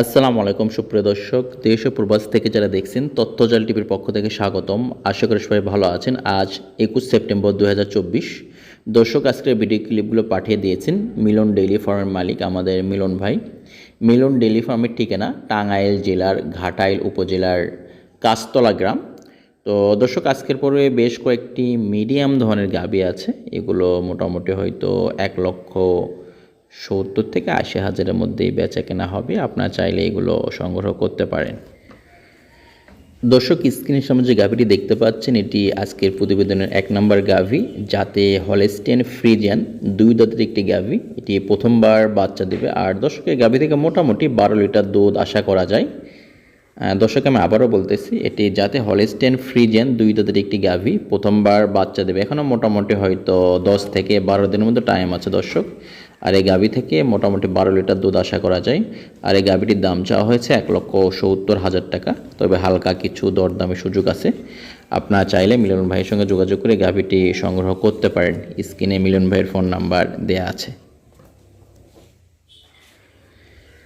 আসসালামু আলাইকুম, সুপ্রিয় দর্শক। দেশ ও প্রবাস থেকে যারা দেখছেন, তথ্যজাল টিভির পক্ষ থেকে স্বাগতম। আশা করি সবাই ভালো আছেন। আজ একুশ সেপ্টেম্বর দু হাজার চব্বিশ। দর্শক, আজকের ভিডিও ক্লিপগুলো পাঠিয়ে দিয়েছেন মিলন ডেইলি ফার্মের মালিক আমাদের মিলন ভাই। মিলন ডেইলি ফার্মের ঠিকানা টাঙ্গাইল জেলার ঘাটাইল উপজেলার কাস্তলা গ্রাম। তো দর্শক, আজকের পরে বেশ কয়েকটি মিডিয়াম ধরনের গাবি আছে। এগুলো মোটামুটি হয়তো এক লক্ষ সত্তর থেকে আশি হাজারের মধ্যেই বেচা কেনা হবে। আপনারা চাইলে এগুলো সংগ্রহ করতে পারেন। দর্শক স্ক্রিনের সামনে যে গাভিটি দেখতে পাচ্ছেন, এটি আজকের প্রতিবেদনের এক নম্বর গাভি, যাতে হলেস্টিয়ান ফ্রিজিয়ান দুই দাঁতের একটি গাভি। এটি প্রথমবার বাচ্চা দেবে। আর দর্শকের গাভি থেকে মোটামুটি বারো লিটার দুধ আশা করা যায়। দর্শক, আমি আবারও বলতেছি, এটি যাতে হলেস্টেন ফ্রিজেন দুই দাঁতের একটি গাভি প্রথমবার বাচ্চা দেবে। এখনও মোটামুটি হয়তো দশ থেকে বারো দিনের মধ্যে টাইম আছে দর্শক। আর এই গাভি থেকে মোটামুটি বারো লিটার দুধ আশা করা যায়। আর এই গাভিটির দাম চাওয়া হয়েছে এক লক্ষ সত্তর হাজার টাকা। তবে হালকা কিছু দরদামের সুযোগ আছে। আপনারা চাইলে মিলন ভাইয়ের সঙ্গে যোগাযোগ করে গাভিটি সংগ্রহ করতে পারেন। স্ক্রিনে মিলন ভাইয়ের ফোন নাম্বার দেয়া আছে।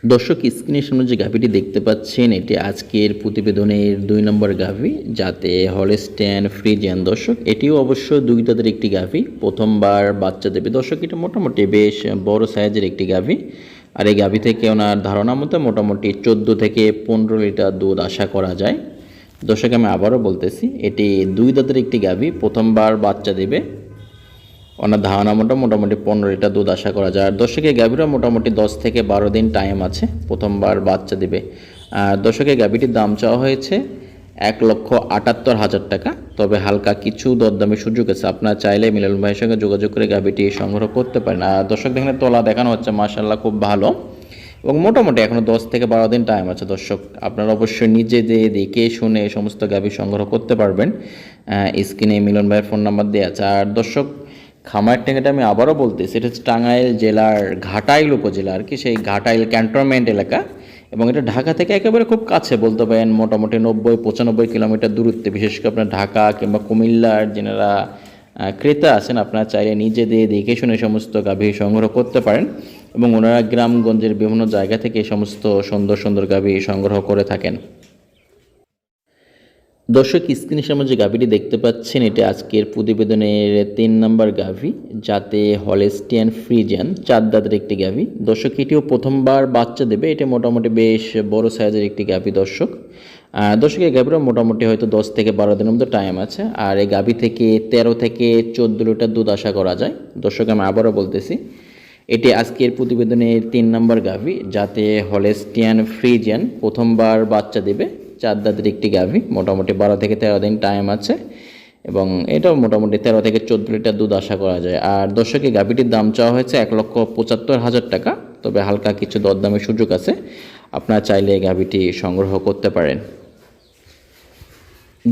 দর্শক স্ক্রিনের সামনে যে গাভিটি দেখতে পাচ্ছেন, এটি আজকের প্রতিবেদনের দুই নম্বর গাভি, যাতে হলেস্ট্যান ফ্রিজিয়ান দর্শক, এটিও অবশ্য দুই দাঁতের একটি গাভি, প্রথমবার বাচ্চা দেবে। দর্শক, এটা মোটামুটি বেশ বড় সাইজের একটি গাভি। আর এই গাভি থেকে ওনার ধারণা মতো মোটামুটি চোদ্দ থেকে পনেরো লিটার দুধ আশা করা যায়। দর্শক, আমি আবারও বলতেছি, এটি দুই দাঁতের একটি গাভি, প্রথমবার বাচ্চা দেবে। ওনার ধারণা মোটা মোটামুটি পনেরো লিটার দুধ আশা করা যায়। আর দর্শকের গাভীরও মোটামুটি দশ থেকে বারো দিন টাইম আছে, প্রথমবার বাচ্চা দেবে। আর দর্শকের গাভীটির দাম চাওয়া হয়েছে এক লক্ষ আটাত্তর হাজার টাকা। তবে হালকা কিছু দরদামে সুযোগ আছে। আপনারা চাইলে মিলন ভাইয়ের সঙ্গে যোগাযোগ করে গাভীটি সংগ্রহ করতে পারেন। আর দর্শক দেখলে তোলা দেখানো হচ্ছে মার্শাল্লাহ খুব ভালো। এবং মোটামুটি এখনও দশ থেকে বারো দিন টাইম আছে দর্শক। আপনারা অবশ্যই নিজে দিয়ে দেখে শুনে সমস্ত গাভী সংগ্রহ করতে পারবেন। স্ক্রিনে মিলন ভাইয়ের ফোন নাম্বার দেওয়া আছে। আর দর্শক খামার টেঙ্গাটা আমি আবারও বলতে সেটা হচ্ছে টাঙ্গাইল জেলার ঘাটাইল উপজেলা আর কি, সেই ঘাটাইল ক্যান্টনমেন্ট এলাকা। এবং এটা ঢাকা থেকে একেবারে খুব কাছে বলতে পারেন, মোটামুটি নব্বই, পঁচানব্বই কিলোমিটার দূরত্বে। বিশেষ করে আপনার ঢাকা কিংবা কুমিল্লার যেনারা ক্রেতা আছেন, আপনারা চাইলে নিজে দিয়ে দেখে শুনে সমস্ত গাভী সংগ্রহ করতে পারেন। এবং ওনারা গ্রামগঞ্জের বিভিন্ন জায়গা থেকে এই সমস্ত সুন্দর সুন্দর গাভী সংগ্রহ করে থাকেন। দর্শক, স্ক্রিনের সামনে যে গাভীটি দেখতে পাচ্ছেন, এটা আজকের প্রতিবেদনের তিন নম্বর গাভী, যাতে হলেস্টিয়ান ফ্রিজিয়ান চার দাঁতের একটি গাভী। দর্শক, এটিও প্রথমবার বাচ্চা দেবে। এটা মোটামুটি বেশ বড় সাইজের একটি গাভী দর্শক। দর্শক, এই গাভীরও মোটামুটি হয়তো দশ থেকে বারো দিনের মধ্যে টাইম আছে। আর এই গাভী থেকে তেরো থেকে চোদ্দ লিটার দুধ আশা করা যায়। দর্শক, আমি আবারও বলতেছি, এটি আজকের প্রতিবেদনের তিন নম্বর গাভী, যাতে হলেস্টিয়ান ফ্রিজিয়ান প্রথমবার বাচ্চা দেবে। চার দাঁতের একটি গাভী, মোটামুটি বারো থেকে তেরো দিন টাইম আছে এবং এটাও মোটামুটি তেরো থেকে চোদ্দ লিটার দুধ আশা করা যায়। আর দর্শকের গাভীটির দাম চাওয়া হয়েছে এক লক্ষ পঁচাত্তর হাজার টাকা, তবে হালকা কিছু দরদামের সুযোগ আছে। আপনারা চাইলে গাভীটি সংগ্রহ করতে পারেন।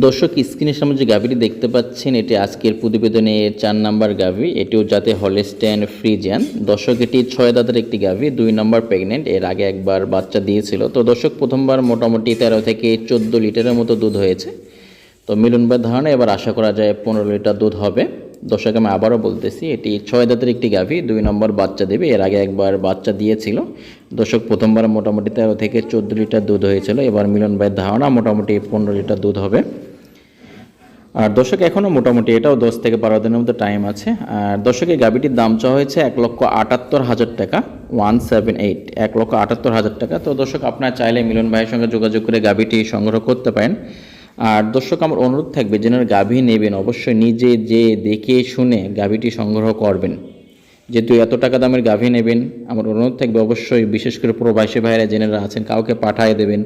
দর্শক, স্ক্রিনের সামনে যে গাভীটি দেখতে পাচ্ছেন, এটি আজকের প্রতিবেদনের চার নাম্বার গাভী। এটিও যাতে হলেস্ট্যান ফ্রিজিয়ান। দর্শক, এটি ছয় দাঁতের একটি গাভী, দুই নম্বর প্রেগনেন্ট। এর আগে একবার বাচ্চা দিয়েছিল। তো দর্শক, প্রথমবার মোটামুটি তেরো থেকে চোদ্দ লিটারের মতো দুধ হয়েছে। তো মিলন ভাই ধারণা, এবার আশা করা যায় পনেরো লিটার দুধ হবে। দর্শক, আমি আবারও বলতেছি, এটি ছয় দাঁতের একটি গাভী, দুই নম্বর বাচ্চা দেবে। এর আগে একবার বাচ্চা দিয়েছিল। দর্শক, প্রথমবার মোটামুটি তেরো থেকে চোদ্দ লিটার দুধ হয়েছিল। এবার মিলন ভাইয়ের ধারণা, মোটামুটি পনেরো লিটার দুধ হবে। আর দর্শক এখনও মোটামুটি এটাও দশ থেকে বারো দিনের মধ্যে টাইম আছে। আর দর্শকের গাভিটির দাম চাওয়া হয়েছে এক লক্ষ আটাত্তর হাজার টাকা ওয়ান সেভেন এইট এক লক্ষ আটাত্তর হাজার টাকা। তো দর্শক, আপনার চাইলে মিলন ভাইয়ের সঙ্গে যোগাযোগ করে গাভিটি সংগ্রহ করতে পারেন। আর দর্শক, আমার অনুরোধ থাকবে যেন গাভী নেবেন, অবশ্যই নিজে যে দেখে শুনে গাভিটি সংগ্রহ করবেন। যেহেতু এত টাকা দামের গাভী নেবেন, আমার অনুরোধ থাকবে, অবশ্যই বিশেষ করে প্রবাসী ভাইরা জেনেরা আছেন, কাউকে পাঠিয়ে দেবেন,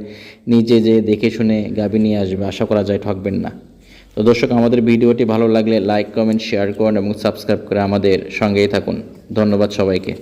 নিজে যে দেখে শুনে গাভী নিয়ে আসবে, আশা করা যায় ঠকবেন না। তো দর্শক, আমাদের ভিডিওটি ভালো লাগলে লাইক কমেন্ট শেয়ার করুন এবং সাবস্ক্রাইব করে আমাদের সঙ্গেই থাকুন। ধন্যবাদ সবাইকে।